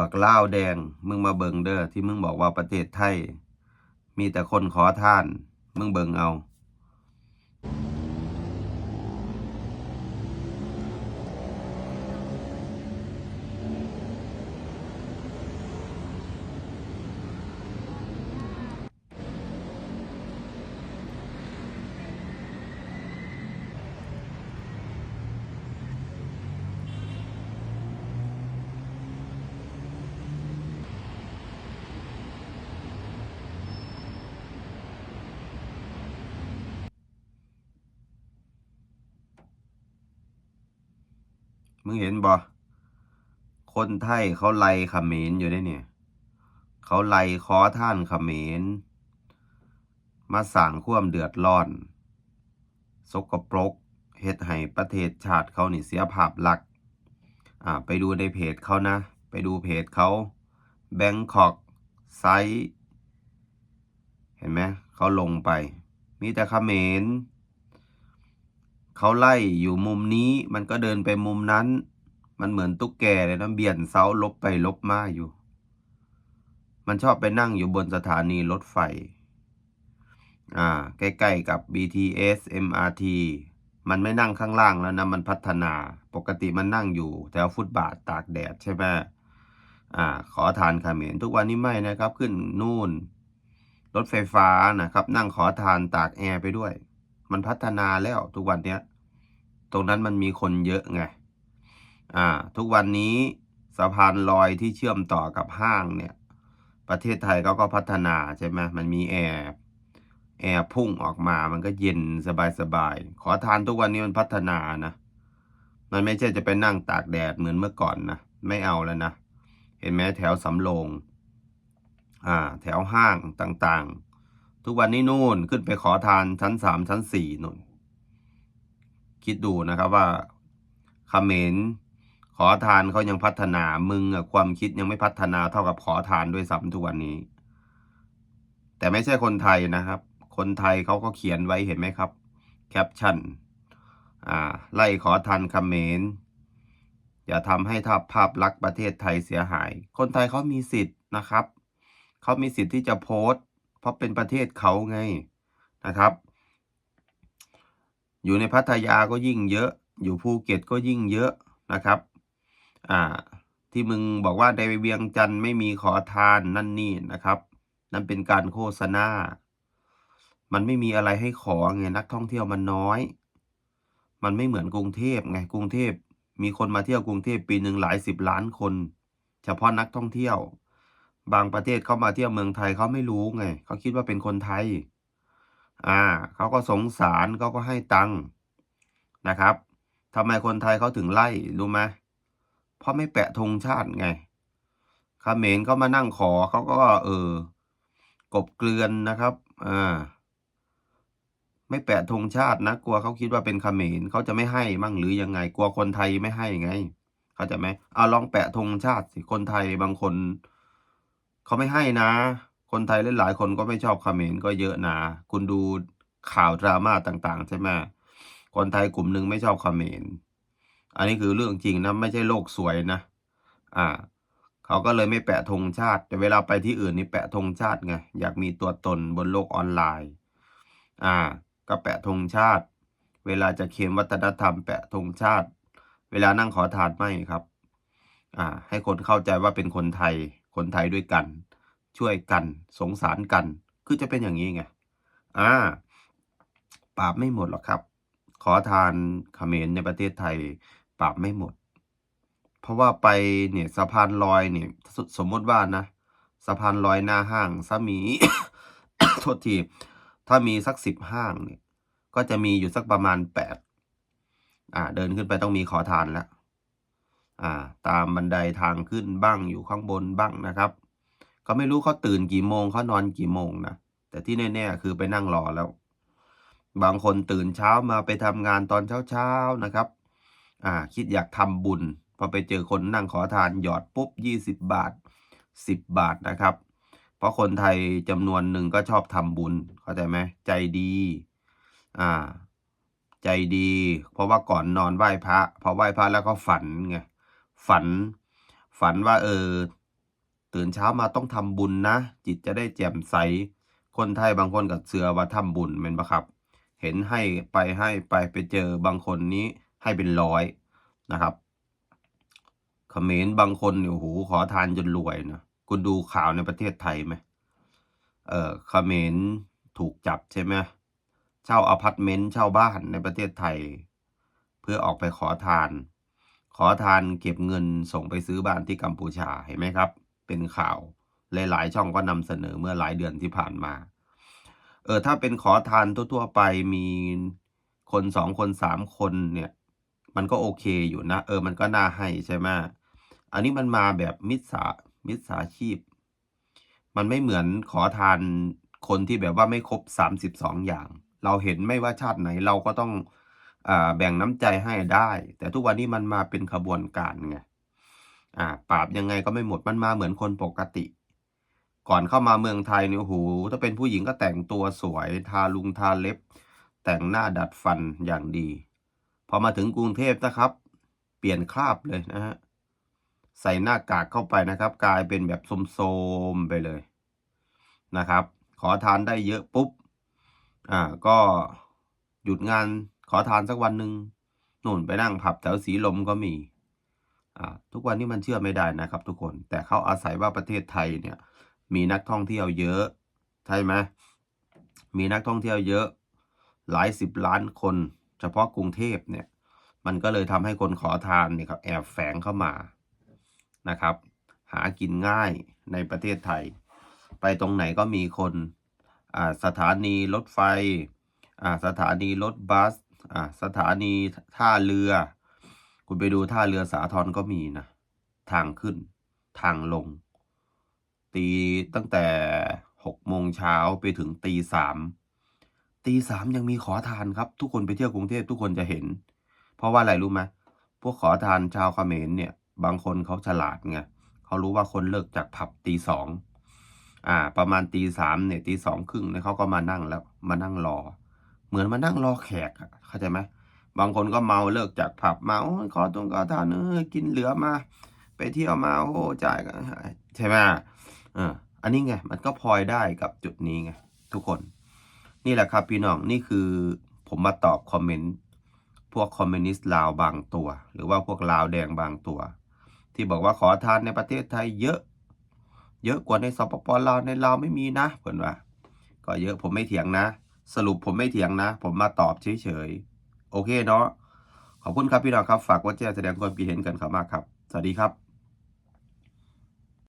บักล่าวแดง มึงมาเบิงเด้อที่มึงบอกว่าประเทศไทย มีแต่คนขอท่าน มึงเบิงเอา มึงเห็นบ่คนไทยเขาไล่เขมรอยู่ได้เนี่ย เขาไล่ขอท่านเขมร มาสั่งความเดือดร้อน สกปรกเฮ็ดให้ประเทศชาติเขานี่เสียภาพลักษณ์อ่าไปดูในเพจเขานะ ไปดูเพจเขา Bangkok ไซเห็นไหมเขาลงไป มีแต่เขมร เขาไล่อยู่มุมนี้ มันก็เดินไปมุมนั้น มันเหมือนตุ๊กแกเลยนะเบี่ยนเสาลบไปลบมาอยู่ มันชอบไปนั่งอยู่บนสถานีรถไฟ อ่า ใกล้ๆกับ BTS MRT มันไม่นั่งข้างล่างแล้วนะ มันพัฒนา ปกติมันนั่งอยู่แถวฟุตบาทตากแดดใช่ไหมอ่า ขอทานเขมรทุกวันนี้ไม่นะครับ ขึ้นนู่น รถไฟฟ้านะครับ นั่งขอทานตากแอร์ไปด้วย มันพัฒนาแล้วทุกวันเนี้ย ตรงนั้นมันมีคนเยอะไง อ่า ทุกวันนี้สะพานลอยที่เชื่อมต่อกับห้างเนี่ย ประเทศไทยเขาก็พัฒนาใช่ไหมมันมีแอร์แอร์พุ่งออกมา มันก็เย็นสบายๆขอทานทุกวันนี้มันพัฒนานะ มันไม่ใช่จะไปนั่งตากแดดเหมือนเมื่อก่อนนะ ไม่เอาแล้วนะ เห็นไหมแถวสำโรง อ่า แถวห้างต่างๆ ทุกวันนี้นู่นขึ้นไปขอทานชั้นสามชั้นสี่นู่น คิดดูนะครับว่าเขมรขอทานเขายังพัฒนามึงอะความคิดยังไม่พัฒนาเท่ากับขอทานด้วยซ้ำทุกวันนี้ แต่ไม่ใช่คนไทยนะครับ คนไทยเขาก็เขียนไว้เห็นไหมครับ แคปชั่นอ่าไล่ขอทานเขมรอย่าทำให้ทัพภาพลักษณ์ประเทศไทยเสียหาย คนไทยเขามีสิทธิ์นะครับเขามีสิทธิ์ที่จะโพสต์ เพราะเป็นประเทศเขาไงนะครับ อยู่ในพัทยาก็ยิ่งเยอะ อยู่ภูเก็ตก็ยิ่งเยอะนะครับ อ่า ที่มึงบอกว่าในเวียงจันทร์ไม่มีขอทานนั่นนี่นะครับ นั่นเป็นการโฆษณา มันไม่มีอะไรให้ขอไงนักท่องเที่ยวมันน้อย มันไม่เหมือนกรุงเทพไงกรุงเทพมีคนมาเที่ยวกรุงเทพปีหนึ่งหลายสิบล้านคน เฉพาะนักท่องเที่ยว บางประเทศเขามาเที่ยวเมืองไทยเขาไม่รู้ไงเขาคิดว่าเป็นคนไทย อ่าเขาก็สงสารเขาก็ให้ตังค์นะครับทำไมคนไทยเขาถึงไล่รู้ไหมเพราะไม่แปะธงชาติไงเขมรเขามานั่งขอเขาก็เออกบเกลือนนะครับอ่าไม่แปะธงชาตินะกลัวเขาคิดว่าเป็นเขมรเขาจะไม่ให้มั่งหรือยังไง กลัวคนไทยไม่ให้ไง เข้าใจไหมเอาลองแปะธงชาติสิคนไทยบางคน เขาไม่ให้นะ คนไทยหลายๆคนก็ไม่ชอบเขมรก็เยอะนะคุณดูข่าวดราม่าต่างๆ ใช่ไหมคนไทยกลุ่มหนึ่งไม่ชอบเขมรอันนี้คือเรื่องจริงนะไม่ใช่โลกสวยนะ อ่า เขาก็เลยไม่แปะธงชาติ แต่เวลาไปที่อื่นนี่แปะธงชาติไงอยากมีตัวตนบนโลกออนไลน์ อ่า ก็แปะธงชาติ เวลาจะเค็มวัฒนธรรม แปะธงชาติ เวลานั่งขอทานไม่ครับ อ่า ให้คนเข้าใจว่าเป็นคนไทย คนไทยด้วยกัน ช่วยกัน สงสารกัน คือจะเป็นอย่างนี้ไงอ่าปราบไม่หมดหรอกครับ ขอทานเขมรในประเทศไทย ปราบไม่หมด เพราะว่าไปเนี่ยสะพานลอยเนี่ยสสมมติว่านะสะพานลอยหน้าห้างถ้ามีโทษทีถ้ามีสักสิบห้างเนี่ยก็จะมีอยู่สักประมาณแปดอ่า เดินขึ้นไปต้องมีขอทานแล้ว ตามบันไดทางขึ้นบ้างอยู่ข้างบนบ้างนะครับก็ไม่รู้เขาตื่นกี่โมงเขานอนกี่โมงนะแต่ที่แน่ๆคือไปนั่งรอแล้ว บางคนตื่นเช้ามาไปทำงานตอนเช้าๆนะครับ อ่า คิดอยากทำบุญพอไปเจอคนนั่งขอทานหยอดปุ๊บยี่สิบบาทสิบบาทนะครับ เพราะคนไทยจำนวนหนึ่งก็ชอบทำบุญเข้าใจไหมใจดี อ่า ใจดี เพราะว่าก่อนนอนไหว้พระพอไหว้พระแล้วก็ฝันไง ฝัน ฝันว่าเออ ตื่นเช้ามาต้องทำบุญนะ จิตจะได้แจ่มใส คนไทยบางคนก็เสือว่าทำบุญเป็นปะครับ เห็นให้ไปให้ไปไปเจอบางคนนี้ให้เป็นร้อยนะครับเขมรบางคนเนี่ยโอ้โหขอทานจนรวยนะคุณดูข่าวในประเทศไทยไหมเออเขมรถูกจับใช่ไหมเช่าอพาร์ตเมนต์เช่าบ้านในประเทศไทย เพื่อออกไปขอทาน ขอทานเก็บเงินส่งไปซื้อบ้านที่กัมพูชาเห็นไหมครับ เป็นข่าวหลายๆช่องก็นำเสนอเมื่อหลายเดือนที่ผ่านมา เออถ้าเป็นขอทานทั่วๆไปมีคนสองคนสามคนเนี่ยมันก็โอเคอยู่นะ เออมันก็น่าให้ใช่ไหมอันนี้มันมาแบบมิจฉามิจฉาชีพ มันไม่เหมือนขอทานคนที่แบบว่าไม่ครบสามสิบสองอย่าง เราเห็นไม่ว่าชาติไหนเราก็ต้อง แบ่งน้ำใจให้ได้ แต่ทุกวันนี้มันมาเป็นขบวนการไงอ่าปราบยังไงก็ไม่หมดมันมาเหมือนคนปกติ ก่อนเข้ามาเมืองไทยเนี่ยโอ้โหถ้าเป็นผู้หญิงก็แต่งตัวสวย ทาลุงทาเล็บ แต่งหน้าดัดฟันอย่างดี พอมาถึงกรุงเทพนะครับ เปลี่ยนคราบเลยนะฮะใส่หน้ากากเข้าไปนะครับ กลายเป็นแบบโสมๆไปเลยนะครับ ขอทานได้เยอะปุ๊บอ่าก็หยุดงาน ขอทานสักวันหนึ่งนู่นไปนั่งผับแถวสีลมก็มีอ่าทุกวันนี้มันเชื่อไม่ได้นะครับ ทุกคนแต่เขาอาศัยว่าประเทศไทยเนี่ย มีนักท่องเที่ยวเยอะ ใช่ไหมมีนักท่องเที่ยวเยอะ หลายสิบล้านคน เฉพาะกรุงเทพเนี่ย มันก็เลยทำให้คนขอทานเนี่ยครับแอบแฝงเข้ามานะครับ หากินง่ายในประเทศไทย ไปตรงไหนก็มีคนอ่าสถานีรถไฟอ่าสถานีรถบัส อ่าสถานีท่าเรือ คุณไปดูท่าเรือสาทรก็มีนะ ทางขึ้น ทางลง ตีตั้งแต่หกโมงเช้าไปถึงตีสามตีสามยังมีขอทานครับ ทุกคนไปเที่ยวกรุงเทพทุกคนจะเห็น เพราะว่าอะไรรู้ไหมพวกขอทานชาวเขมรเนี่ย บางคนเขาฉลาดไงเขารู้ว่าคนเลิกจากผับตีสองอ่า ประมาณตีสามเนี่ยตีสองครึ่งเนี่ยเขาก็มานั่งแล้วมานั่งรอ เหมือนมานั่งรอแขกเข้าใจไหมบางคนก็เมาเลิกจากผับมาโอ้ยขอตรงขอทานเออกินเหลือมา ไปเที่ยวมาโอ้จ่ายกันใช่ไหมเอออันนี้ไงมันก็พลอยได้กับจุดนี้ไงทุกคน นี่แหละครับพี่น้องนี่คือผมมาตอบคอมเมนต์พวกคอมมิวนิสต์ลาวบางตัว หรือว่าพวกลาวแดงบางตัว ที่บอกว่าขอทานในประเทศไทยเยอะ เยอะกว่าในสปปลาวในลาวไม่มีนะเพื่อนว่า ก็เยอะผมไม่เถียงนะ สรุปผมไม่เถียงนะ ผมมาตอบเฉยๆ โอเคเนาะ ขอบคุณครับพี่น้องครับ ฝากกดแจ้งแสดงความคิดเห็นกันเขามากครับ สวัสดีครับ